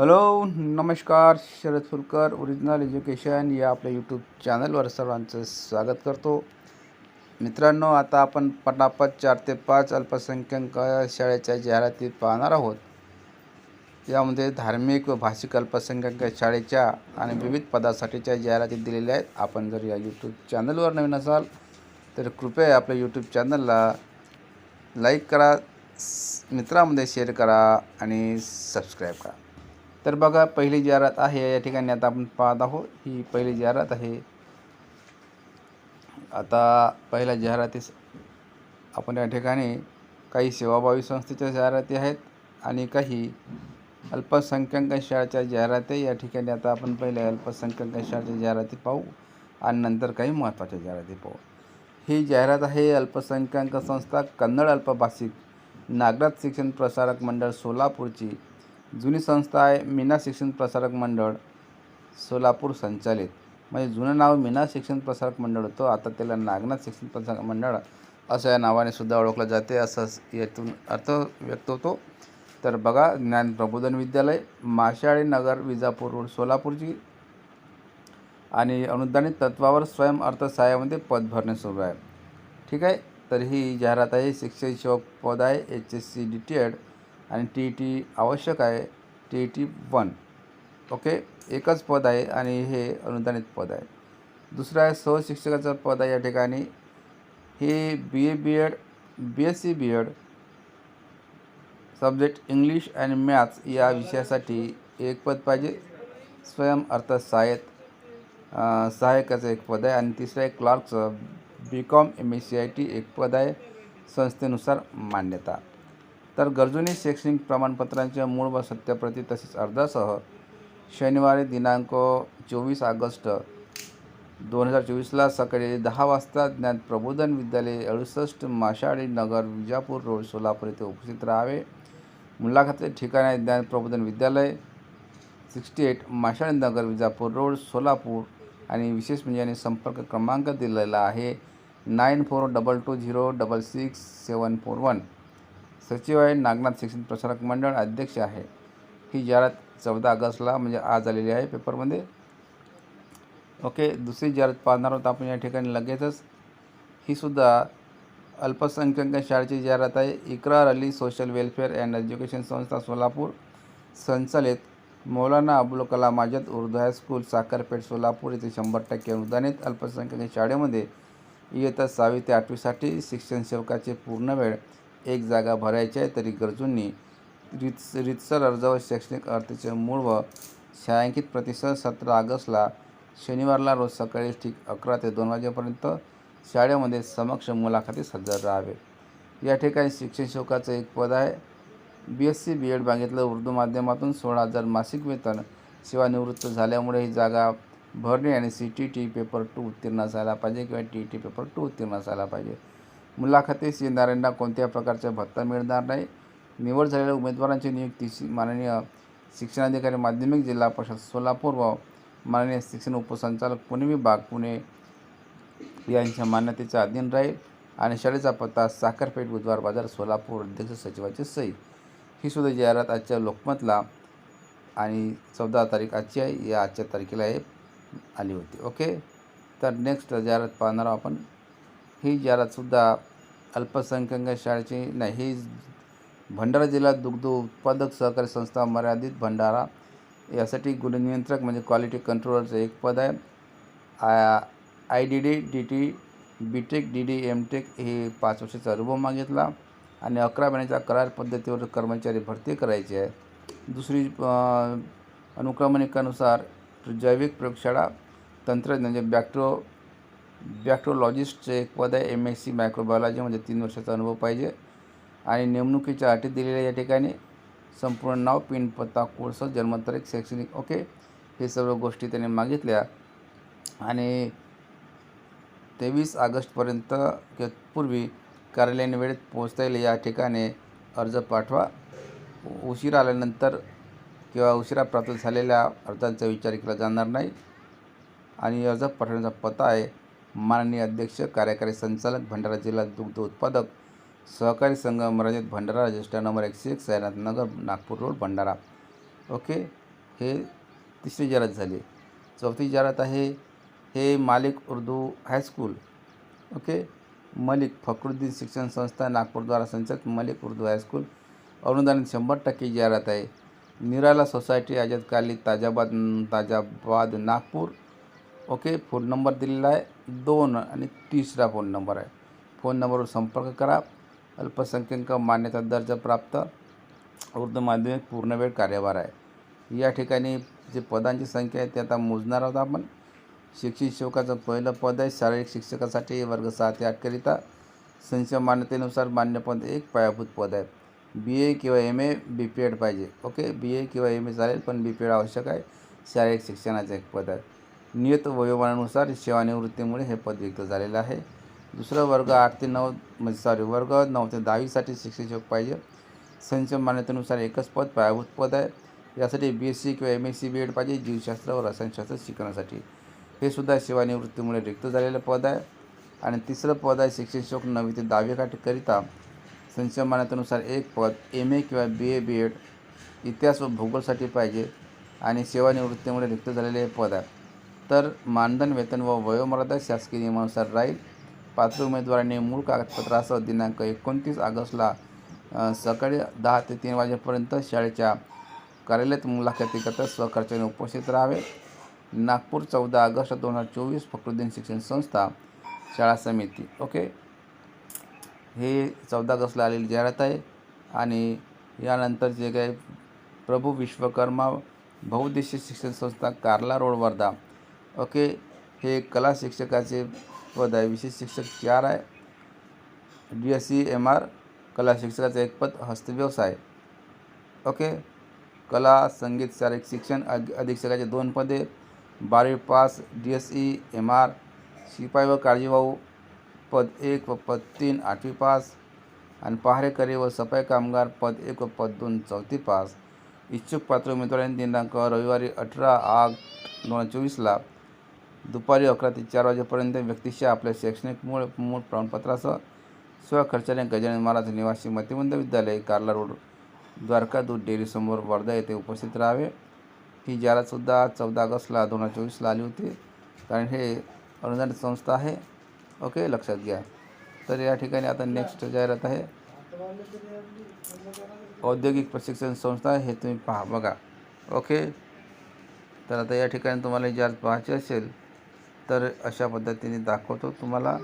Hello नमस्कार Sharad Phulkar original education या आपल्या यूट्यूब चॅनलवर सर्वांचं स्वागत करतो. मित्रांनो आता आपण पटापट चार ते पाच अल्पसंख्याक शाळेच्या जाहिराती पाहणार आहोत. यामध्ये धार्मिक व भाषिक अल्पसंख्याक शाळेच्या आणि विविध पदासाठीच्या जाहिराती दिलेल्या आहेत. आपण जर या यूट्यूब चॅनलवर नवीन असाल तर कृपया आपल्या यूट्यूब चॅनलला लाईक करा मित्रामध्ये शेअर करा आणि सबस्क्राईब करा. तर बघा पहिली जाहिरात आहे या ठिकाणी आता आपण पाहत आहोत. ही पहिली जाहिरात आहे. आता पहिल्या जाहिरातीस आपण या ठिकाणी काही सेवाभावी संस्थेच्या जाहिराती आहेत आणि काही अल्पसंख्याक शाळेच्या जाहिराती या ठिकाणी आता आपण पहिल्या अल्पसंख्याक शाळेच्या जाहिराती पाहू आणि नंतर काही महत्त्वाच्या जाहिराती पाहू. ही जाहिरात आहे अल्पसंख्याक संस्था कन्नड अल्पभाषिक नागराज शिक्षण प्रसारक मंडळ सोलापूरची. जुनी संस्था आहे मीना शिक्षण प्रसारक मंडळ सोलापूर संचालित. म्हणजे जुनं नाव मीना शिक्षण प्रसारक मंडळ होतं आता त्याला नागनाथ शिक्षण प्रसारक मंडळ असं या नावाने सुद्धा ओळखलं जाते असं यातून अर्थ व्यक्त होतो. तर बघा ज्ञान प्रबोधन विद्यालय माशाळी नगर विजापूर रोड सोलापूरची आणि अनुदानित तत्वावर स्वयं अर्थसहाय्यामध्ये पद भरणे सुरू आहे. ठीक आहे? तर ही जाहिरात आहे शिक्षण सेवक पद आहे H S C D T Ed आणि टी ई टी आवश्यक आहे T E T one. Okay एकच पद आहे आणि हे अनुदानित पद आहे. दुसरं आहे सहशिक्षकाचं पद आहे या ठिकाणी. हे B A B Ed B S C B Ed subject English आणि मॅथ्स या विषयासाठी एक पद पाहिजे. स्वयं अर्थसहाय्यत अं, सहाय्यकाचं एक पद आहे. आणि तिसरं आहे क्लार्कचं B com M S C I T एक पद आहे. संस्थेनुसार मान्यता. तर गरजूंनी शैक्षणिक प्रमाणपत्रांच्या मूळ व सत्यप्रती तसेच अर्जासह शनिवारी दिनांक चोवीस ऑगस्ट दोन हजार चोवीसला सकाळी दहा वाजता ज्ञान प्रबोधन विद्यालय अडुसष्ट माशाळी नगर विजापूर रोड सोलापूर येथे उपस्थित राहावे. मुलाखतीचे ठिकाण आहे Dnyan Prabodhan Vidyalaya sixty eight Mashali Nagar Vijapur road Solapur आणि विशेष म्हणजे यांनी संपर्क क्रमांक दिलेला आहे nine four double two zero double six seven four one. सचिव आहे नागनाथ शिक्षण प्रसारक मंडळ अध्यक्ष आहे. ही जाहिरात चौदा ऑगस्टला म्हणजे आज आलेली आहे पेपरमध्ये. ओके दुसरी जाहिरात पाहणार आहोत आपण या ठिकाणी लगेचच. ही सुद्धा अल्पसंख्याक शाळेची जाहिरात आहे. Ikrar Ali social welfare and education संस्था सोलापूर संचालित मौलाना अबुल कलाम आझाद उर्दू हायस्कूल साखरपेठ सोलापूर येथे शंभर टक्के अनुदानित अल्पसंख्याक शाळेमध्ये इयत्ता सहावी ते आठवीसाठी शिक्षण सेवकाचे पूर्ण वेळ एक जागा भरायची आहे तरी गरजूंनी रित रितसर अर्ज व शैक्षणिक अर्थाचे मूळ व छायांकित प्रतिसाद सतरा ऑगस्टला शनिवारला रोज सकाळी ठीक अकरा ते दोन वाजेपर्यंत शाळेमध्ये समक्ष मुलाखतीस हजर राहावे. या ठिकाणी शिक्षण शुल्काचं एक पद आहे. B S C B Ed मागितलं उर्दू माध्यमातून सोळा हजार मासिक वेतन सेवानिवृत्त झाल्यामुळे ही जागा भरणे आणि C T T paper two उत्तीर्ण असायला पाहिजे किंवा टी टी पेपर टू उत्तीर्ण असायला पाहिजे. मुलाखतीस येणाऱ्यांना कोणत्याही प्रकारचा भत्ता मिळणार नाही. निवड झालेल्या उमेदवारांची नियुक्ती माननीय शिक्षणाधिकारी माध्यमिक जिल्हा परिषद सोलापूर व माननीय शिक्षण उपसंचालक पुणे विभाग पुणे यांच्या मान्यतेच्या अधीन राहील. आणि शाळेचा पत्ता साखरपेठ बुधवार बाजार सोलापूर अध्यक्ष सचिवाची सही. ही सुद्धा जाहिरात आजच्या लोकमतला आणि चौदा तारीख आजची आहे. या आजच्या तारखेला हे आली होती. ओके? तर नेक्स्ट जाहिरात पाहणार आपण. ही जाहिरातसुद्धा अल्पसंख्याक शाळेची नाही ही भंडारा जिल्हा दुग्ध उत्पादक सहकारी संस्था मर्यादित भंडारा. यासाठी गुणनियंत्रक म्हणजे क्वालिटी कंट्रोलरचं एक पद आहे. I I D D D T B tech D D M tech हे पाच वर्षाचा अनुभव मागितला आणि अकरा महिन्याच्या करार पद्धतीवर कर्मचारी भरती करायची आहे दुसरी अनुक्रमणिकानुसार जैविक प्रयोगशाळा तंत्रज्ञान म्हणजे बॅक्टो बॅक्टोलॉजिस्टचे एक पद आहे एम एस सी मायक्रोबायोलॉजी म्हणजे तीन वर्षाचा अनुभव पाहिजे. आणि नेमणुकीच्या अटी दिलेल्या या ठिकाणी संपूर्ण नाव पिन पत्ता कोर्स जन्मतारीख शैक्षणिक ओके हे सर्व गोष्टी त्याने मागितल्या. आणि तेवीस ऑगस्टपर्यंत किंवा पूर्वी कार्यालयीन वेळेत पोहोचता येईल या ठिकाणी अर्ज पाठवा. उशीर आल्यानंतर किंवा उशिरा प्राप्त झालेल्या अर्जांचा विचार केला जाणार नाही. आणि अर्ज पाठवण्याचा पत्ता आहे माननीय अध्यक्ष कार्यकारी संचालक भंडारा जिल्हा दुग्ध उत्पादक सहकारी संघ मर्यादित भंडारा रजिस्टर नंबर एकशे एक सैनाथ नगर नागपूर रोड भंडारा. ओके? हे तिसरी जाहिरात झाली. चौथी जाहिरात आहे हे Malik Urdu high school okay? Malik Fakhruddin शिक्षण संस्था नागपूरद्वारा संचालित मलिक उर्दू हायस्कूल अनुदानित शंभर टक्के जाहिरात आहे. Nirala society अजत Tajabad Tajabad Nagpur. Okay? Phone number दिलेला आहे. दोन आणि तिसरा फोन नंबर आहे. फोन नंबरवर संपर्क करा. अल्पसंख्याक मान्यता दर्जा प्राप्त. वृद्ध माध्यमिक पूर्णवेळ कार्यभार आहे. या ठिकाणी जे पदांची संख्या आहे ते आता मोजणार आहोत आपण. शिक्षित शिक्षकाचं पहिलं पद आहे. शारीरिक शिक्षकासाठी वर्ग सहा ते आठकरिता संशय मान्यतेनुसार मान्य पद एक पायाभूत पद आहे. बी ए किंवा M A B P Ed पाहिजे. ओके? बी ए किंवा एम ए चालेल पण बी पी एड आवश्यक आहे. शारीरिक शिक्षणाचं एक पद आहे. नियत वयोमानानुसार सेवानिवृत्तीमुळे हे पद रिक्त झालेलं आहे. दुसरं वर्ग आठ ते नऊ म्हणजे सॉरी वर्ग नऊ ते दहावीसाठी शिक्षक पाहिजे. संच मान्यतेनुसार एकच पद पायाभूत पद आहे. यासाठी बी एस सी किंवा M S C B Ed पाहिजे जीवशास्त्र व रसायनशास्त्र शिकण्यासाठी. हे सुद्धा सेवानिवृत्तीमुळे रिक्त झालेलं पद आहे. आणि तिसरं पद आहे शिक्षण शोक नवी ते दहावीकाठीकरिता संच मान्यतेनुसार एक पद एम ए किंवा बी ए बी एड इतिहास व भूगोलसाठी पाहिजे. आणि सेवानिवृत्तीमुळे रिक्त झालेले हे पद आहे. तर मानधन वेतन व वयोमर्यादा शासकीय नियमानुसार राहील. पात्र उमेदवारांनी मूळ कागदपत्रासह दिनांक एकोणतीस ऑगस्टला सकाळी दहा ते तीन वाजेपर्यंत शाळेच्या कार्यालयात मुलाखतीकरता स्वखर्चाने उपस्थित राहावे. नागपूर चौदा ऑगस्ट दोन हजार चोवीस फखरुद्दीन शिक्षण संस्था शाळा समिती. ओके? हे चौदा ऑगस्टला आलेली जाहिरात आहे आणि यानंतर जे काही प्रभू विश्वकर्मा बहुउद्देशीय शिक्षण संस्था कार्ला रोड वर्धा ओके हे कला शिक्षकाचे पद आहे विशेष शिक्षक चार आहे. D S C M R कला शिक्षकाचे एक पद हस्तव्यवसाय. ओके कला संगीत शारीरिक शिक्षण अधीक्षकाचे दोन पदे बारावी pass D S E M R शिपाई व काळजीभाऊ पद एक व पद तीन आठवी पास आणि पहारेकरी व सफाई कामगार पद एक व पद दोन चौथी पास. इच्छुक पात्र उमेदवारांनी दिनांक रविवारी अठरा आग दोन हजार चोवीसला दुपारी अकरा ते चार वाजेपर्यंत व्यक्तिशः आपल्या शैक्षणिक मूळ मूळ प्रमाणपत्रासह स्वखर्चाने गजानन महाराज निवासी मतिमंद विद्यालय कार्ला रोड द्वारका दूध डेअरीसमोर वर्धा येथे उपस्थित राहावे. ही जाहिरातसुद्धा चौदा ऑगस्टला दोन हज़ार चोवीसला आली होती. कारण हे अनुदान संस्था आहे. ओके, लक्षात घ्या. तर या ठिकाणी आता नेक्स्ट जाहिरात आहे. औद्योगिक प्रशिक्षण संस्था हे तुम्ही पहा, बघा. ओके. तर आता या ठिकाणी तुम्हाला जाहिरात पाहायची असेल तर अशा पद्धतीने दाखवतो तुम्हाला.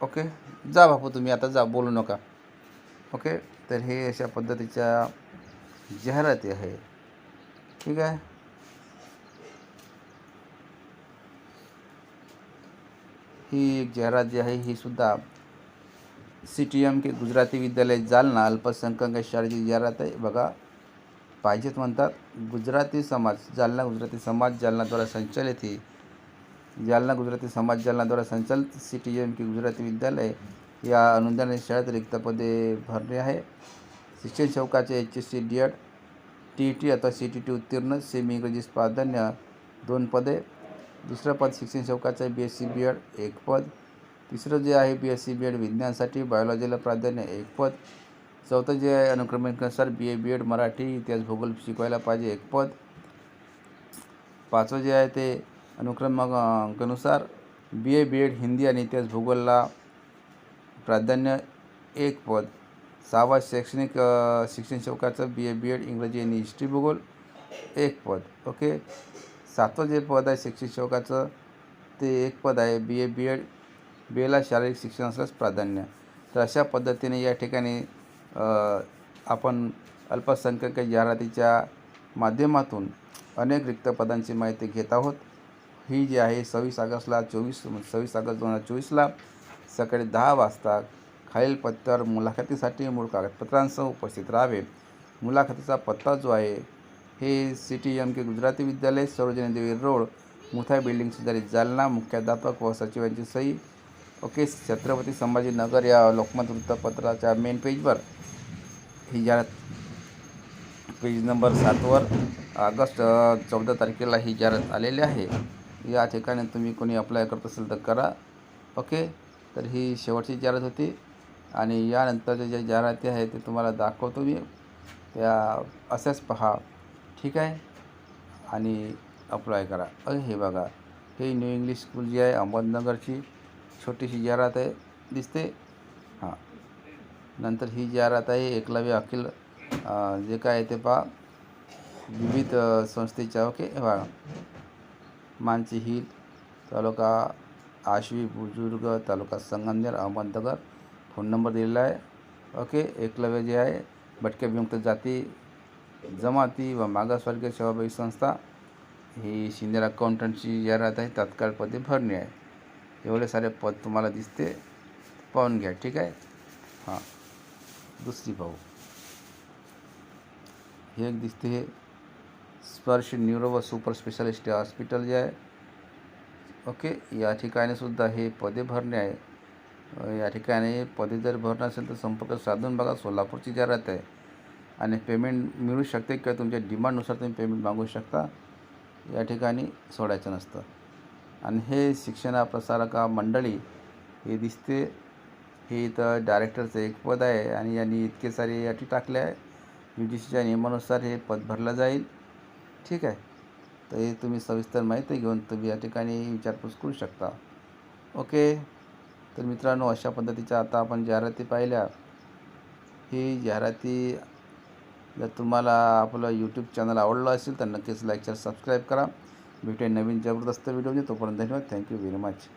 ओके जा बापू तुम्ही आता जा बोलू नका. ओके तर हे अशा पद्धतीच्या जाहिराती आहे. ठीक आहे? ही एक जाहिरात जी आहे ही सुद्धा C T M K Gujarati Vidyalaya Jalna अल्पसंख्याक शाळेची जाहिरात आहे. बघा पाहिजेत म्हणतात. गुजराती समाज जालना गुजराती समाज जालनाद्वारा संचालित ही जालना गुजराती समाज जालनाद्वारा संचालित सी टी एम की गुजराती विद्यालय या अनुदान शाळेत रिक्त पदे भरणे आहे. शिक्षण शौकाचे H S C D Ed T E T अथवा सी टी टी उत्तीर्ण सेमी इंग्रजी प्राधान्य दोन पदे. दुसरं पद शिक्षण सेवकाचं B S C B Ed एक पद. तिसरं जे आहे B S C B Ed विज्ञानसाठी बायोलॉजीला प्राधान्य एक पद. चौथं जे आहे अनुक्रमिकनुसार बी ए बी एड मराठी इतिहास भूगोल शिकवायला पाहिजे. एक पद. पाचवं जे आहे ते अनुक्रमांकानुसार बी ए बी एड हिंदी आणि इतिहास भूगोलला प्राधान्य एक पद. सहावा शैक्षणिक शिक्षण शौकाचं बी ए बी एड इंग्रजी आणि हिस्ट्री भूगोल एक पद. ओके? सातवं जे पद आहे शिक्षण शौकाचं ते एक पद आहे बी ए बी एड बी एला शारीरिक शिक्षणास प्राधान्य. तर अशा पद्धतीने या ठिकाणी आपण अल्पसंख्याक जाहिरातीच्या माध्यमातून अनेक रिक्त पदांची माहिती घेत आहोत. ही जी आहे सव्वीस ऑगस्टला चोवीस सव्वीस ऑगस्ट दोन हजार चोवीसला सकाळी दहा वाजता खालील पत्त्यावर मुलाखतीसाठी मूळ कागदपत्रांसह उपस्थित राहावे. मुलाखतीचा पत्ता जो आहे हे C T M K Gujarati Vidyalaya Sarojini Devi road Mutha building शेजारी जालना मुख्याध्यापक व सचिवांची सही. ओके छत्रपती संभाजीनगर या लोकमत वृत्तपत्राच्या मेन पेजवर ही जाहिरात पेज नंबर सातवर ऑगस्ट चौदा तारखेला ही जाहिरात आलेली आहे. या ठिकाणी तुम्ही कोणी अप्लाय करत असेल तर करा. ओके तर ही शेवटची जाहिरात होती. आणि यानंतरच्या ज्या जाहिराती आहेत ते तुम्हाला दाखवतो मी. त्या असेच पहा. ठीक आहे? आणि अप्लाय करा. अ हे बघा. हे न्यू इंग्लिश स्कूल जी आहे अहमदनगरची छोटीशी जाहिरात आहे. दिसते? हां. नंतर ही जाहिरात आहे एकलव्य अखिल जे काय आहे ते पहा. विविध संस्थेच्या ओके हे बघा. मानसी हिल तालुका आशवी बुजुर्ग तालुका संगमनेर अहमदनगर. फोन नंबर दिलेला आहे. ओके एकलव्य जे आहे भटक्या विमुक्त जाती जमाती व मागासवर्गीय सेवाभावी संस्था. ही सिनियर अकाउंटंटची जाहिरात आहे तात्काळ पदे भरणे आहे. एवढे सारे पद तुम्हाला दिसते. पाहून घ्या ठीक आहे? हां. दुसरी पाहू हे एक दिसते हे स्पर्श न्यूरो व सुपर स्पेशालिस्ट हॉस्पिटल जे आहे. ओके या ठिकाणी सुद्धा हे पदे भरणे आहे. या ठिकाणी पदे जर भरणं असेल तर संपर्क साधून बघा सोलापूरची जाहिरात आहे. आणि पेमेंट मिळू शकते किंवा तुमच्या डिमांडनुसार तुम्ही पेमेंट मागू शकता. या ठिकाणी सोडायचं नसतं. आणि हे शिक्षण प्रसारका मंडळी हे दिसते हे इथं डायरेक्टरचं एक पद आहे आणि यांनी इतके सारे अटी टाकल्या आहे. यू जी सीच्या नियमानुसार हे पद भरलं जाईल. ठीक आहे. तर हे तुम्ही सविस्तर माहिती घेऊन तुम्ही या ठिकाणी विचारपूस करू शकता. ओके. तर मित्रांनो अशा पद्धतीच्या आता आपण जाहिराती पाहिल्या. ही जाहिराती जर तुम्हाला आपलं यूट्यूब चॅनल आवडलं असेल तर नक्कीच लाईक शेअर सबस्क्राईब करा. भेटे नवीन जबरदस्त व्हिडिओ तोपर्यंत धन्यवाद. Thank you very much